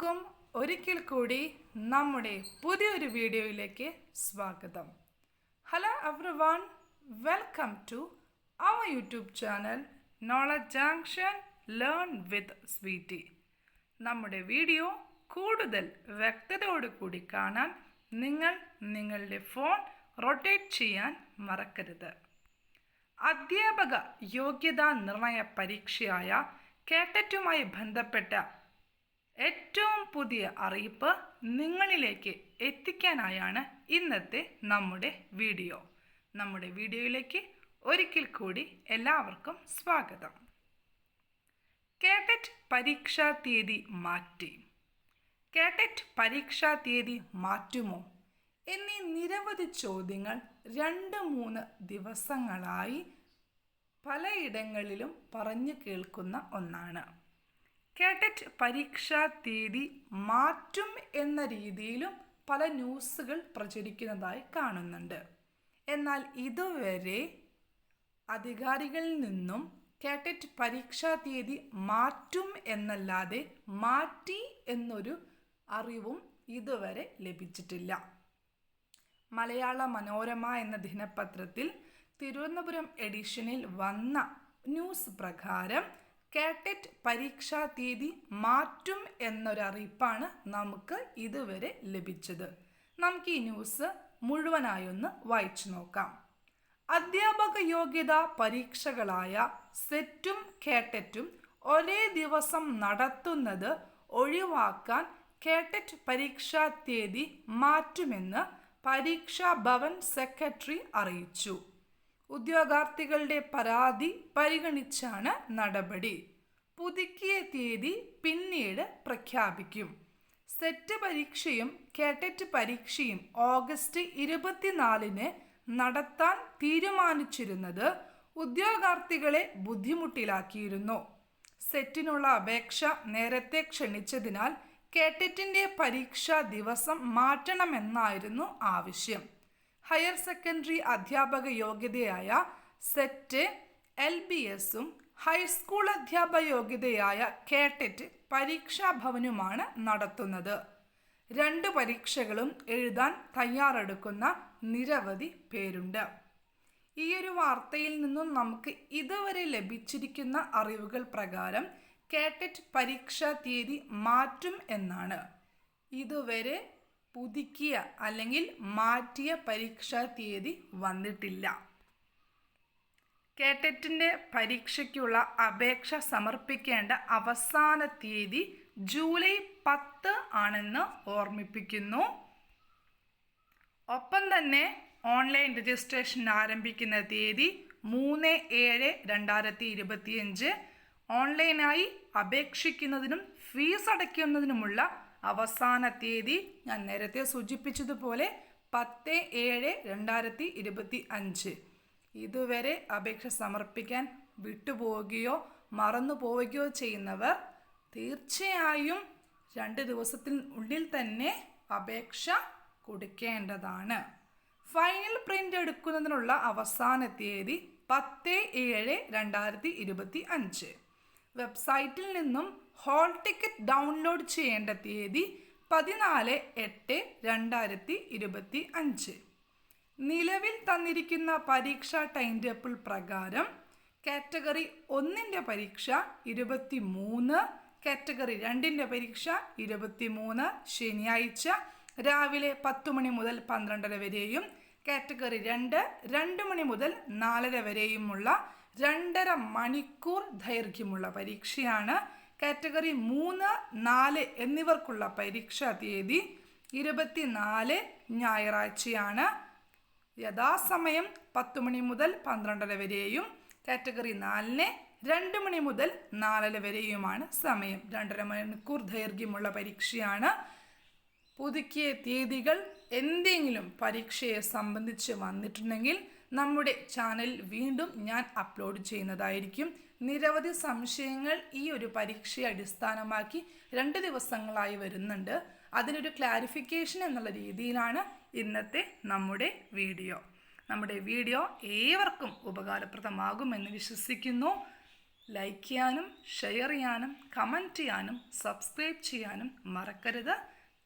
എല്ലാവർക്കും ഒരിക്കൽ കൂടി നമ്മുടെ പുതിയൊരു വീഡിയോയിലേക്ക് സ്വാഗതം. Hello everyone welcome to our YouTube channel knowledge junction learn with Sweety നമ്മുടെ വീഡിയോ കൂടുതൽ വ്യക്തതയോടുകൂടി കാണാൻ നിങ്ങൾ നിങ്ങളുടെ ഫോൺ റൊട്ടേറ്റ് ചെയ്യാൻ മറക്കരുത്. അധ്യാപക യോഗ്യതാ നിർണയ പരീക്ഷയായ കേട്ടറ്റുമായി ബന്ധപ്പെട്ട ഏറ്റവും പുതിയ അറിയിപ്പ് നിങ്ങളിലേക്ക് എത്തിക്കാനായാണ് ഇന്നത്തെ നമ്മുടെ വീഡിയോ. നമ്മുടെ വീഡിയോയിലേക്ക് ഒരിക്കൽ കൂടി എല്ലാവർക്കും സ്വാഗതം. കേട്ടറ്റ് പരീക്ഷാ തീയതി മാറ്റി. കേട്ടറ്റ് പരീക്ഷാ തീയതി മാറ്റുമോ? എന്നീ നിരവധി ചോദ്യങ്ങൾ രണ്ട് മൂന്ന് ദിവസങ്ങളായി പലയിടങ്ങളിലും പറഞ്ഞു കേൾക്കുന്ന ഒന്നാണ്. കേട്ടറ്റ് പരീക്ഷാ തീയതി മാറ്റും എന്ന രീതിയിലും പല ന്യൂസുകൾ പ്രചരിക്കുന്നതായി കാണുന്നുണ്ട്. എന്നാൽ ഇതുവരെ അധികാരികളിൽ നിന്നും കേട്ടറ്റ് പരീക്ഷാ തീയതി മാറ്റും എന്നല്ലാതെ മാറ്റി എന്നൊരു അറിവും ഇതുവരെ ലഭിച്ചിട്ടില്ല. മലയാള മനോരമ എന്ന ദിനപത്രത്തിൽ തിരുവനന്തപുരം എഡിഷനിൽ വന്ന ന്യൂസ് പ്രകാരം കേട്ടറ്റ് പരീക്ഷാ തീയതി മാറ്റും എന്നൊരറിയിപ്പാണ് നമുക്ക് ഇതുവരെ ലഭിച്ചത്. നമുക്ക് ഈ ന്യൂസ് മുഴുവനായൊന്ന് വായിച്ചു നോക്കാം. അധ്യാപക യോഗ്യതാ പരീക്ഷകളായ സെറ്റും കേട്ടറ്റും ഒരേ ദിവസം നടത്തുന്നത് ഒഴിവാക്കാൻ കേട്ടറ്റ് പരീക്ഷാ തീയതി മാറ്റുമെന്ന് പരീക്ഷാ ഭവൻ സെക്രട്ടറി അറിയിച്ചു. ഉദ്യോഗാർത്ഥികളുടെ പരാതി പരിഗണിച്ചാണ് നടപടി. പുതുക്കിയ തീയതി പിന്നീട് പ്രഖ്യാപിക്കും. സെറ്റ് പരീക്ഷയും കേട്ടറ്റ് പരീക്ഷയും ഓഗസ്റ്റ് ഇരുപത്തിനാലിന് നടത്താൻ തീരുമാനിച്ചിരുന്നത് ഉദ്യോഗാർത്ഥികളെ ബുദ്ധിമുട്ടിലാക്കിയിരുന്നു. സെറ്റിനുള്ള അപേക്ഷ നേരത്തെ ക്ഷണിച്ചതിനാൽ കേട്ടറ്റിന്റെ പരീക്ഷാ ദിവസം മാറ്റണമെന്നായിരുന്നു ആവശ്യം. ഹയർ സെക്കൻഡറി അധ്യാപക യോഗ്യതയായ സെറ്റ് എൽ ബി എസും ഹൈസ്കൂൾ അധ്യാപക യോഗ്യതയായ കേട്ടറ്റ് പരീക്ഷാഭവനുമാണ് നടത്തുന്നത്. രണ്ട് പരീക്ഷകളും എഴുതാൻ തയ്യാറെടുക്കുന്ന നിരവധി പേരുണ്ട്. ഈയൊരു വാർത്തയിൽ നിന്നും നമുക്ക് ഇതുവരെ ലഭിച്ചിരിക്കുന്ന അറിവുകൾ പ്രകാരം കേട്ടറ്റ് പരീക്ഷാ തീയതി മാറ്റും എന്നാണ്. ഇതുവരെ പുതുക്കിയ അല്ലെങ്കിൽ മാറ്റിയ പരീക്ഷാ തീയതി വന്നിട്ടില്ല. കേട്ടറ്റിന്റെ പരീക്ഷയ്ക്കുള്ള അപേക്ഷ സമർപ്പിക്കേണ്ട അവസാന തീയതി ജൂലൈ പത്ത് ആണെന്ന് ഓർമ്മിപ്പിക്കുന്നു. ഒപ്പം തന്നെ ഓൺലൈൻ രജിസ്ട്രേഷൻ ആരംഭിക്കുന്ന തീയതി മൂന്ന് ഏഴ് രണ്ടായിരത്തി ഇരുപത്തിയഞ്ച്. ഓൺലൈനായി അപേക്ഷിക്കുന്നതിനും ഫീസ് അടയ്ക്കുന്നതിനുമുള്ള അവസാന തീയതി ഞാൻ നേരത്തെ സൂചിപ്പിച്ചതുപോലെ പത്ത് ഏഴ് രണ്ടായിരത്തി ഇരുപത്തി അഞ്ച്. ഇതുവരെ അപേക്ഷ സമർപ്പിക്കാൻ വിട്ടുപോവുകയോ മറന്നു പോവുകയോ ചെയ്യുന്നവർ തീർച്ചയായും രണ്ട് ദിവസത്തിനുള്ളിൽ തന്നെ അപേക്ഷ കൊടുക്കേണ്ടതാണ്. ഫൈനൽ പ്രിന്റ് എടുക്കുന്നതിനുള്ള അവസാന തീയതി പത്ത് ഏഴ് രണ്ടായിരത്തി ഇരുപത്തി അഞ്ച്. വെബ്സൈറ്റിൽ നിന്നും ഹോൾ ടിക്കറ്റ് ഡൗൺലോഡ് ചെയ്യേണ്ട തീയതി പതിനാല് എട്ട് രണ്ടായിരത്തി ഇരുപത്തി അഞ്ച്. നിലവിൽ തന്നിരിക്കുന്ന പരീക്ഷാ ടൈം ടേബിൾ പ്രകാരം കാറ്റഗറി ഒന്നിന്റെ പരീക്ഷ ഇരുപത്തി മൂന്ന് കാറ്റഗറി രണ്ടിന്റെ പരീക്ഷ ഇരുപത്തി മൂന്ന് ശനിയാഴ്ച രാവിലെ പത്ത് മണി മുതൽ പന്ത്രണ്ടര വരെയും കാറ്റഗറി രണ്ട് രണ്ട് മണി മുതൽ നാലര വരെയുമുള്ള രണ്ടര മണിക്കൂർ ദൈർഘ്യമുള്ള പരീക്ഷയാണ്. കാറ്റഗറി മൂന്ന് നാല് എന്നിവർക്കുള്ള പരീക്ഷാ തീയതി ഇരുപത്തിനാല് ഞായറാഴ്ചയാണ്. യഥാസമയം പത്ത് മണി മുതൽ പന്ത്രണ്ടര വരെയും കാറ്റഗറി നാലിന് രണ്ട് മണി മുതൽ നാലര വരെയുമാണ് സമയം. രണ്ടര മണിക്കൂർ ദൈർഘ്യമുള്ള പരീക്ഷയാണ്. പുതുക്കിയ തീയതികൾ എന്തെങ്കിലും പരീക്ഷയെ സംബന്ധിച്ച് വന്നിട്ടുണ്ടെങ്കിൽ നമ്മുടെ ചാനൽ വീണ്ടും ഞാൻ അപ്ലോഡ് ചെയ്യുന്നതായിരിക്കും. നിരവധി സംശയങ്ങൾ ഈ ഒരു പരീക്ഷയെ അടിസ്ഥാനമാക്കി രണ്ട് ദിവസങ്ങളായി വരുന്നുണ്ട്. അതിനൊരു ക്ലാരിഫിക്കേഷൻ എന്നുള്ള രീതിയിലാണ് ഇന്നത്തെ നമ്മുടെ വീഡിയോ. നമ്മുടെ വീഡിയോ ഏവർക്കും ഉപകാരപ്രദമാകുമെന്ന് വിശ്വസിക്കുന്നു. ലൈക്ക് ചെയ്യാനും ഷെയർ ചെയ്യാനും കമന്റ് ചെയ്യാനും സബ്സ്ക്രൈബ് ചെയ്യാനും മറക്കരുത്.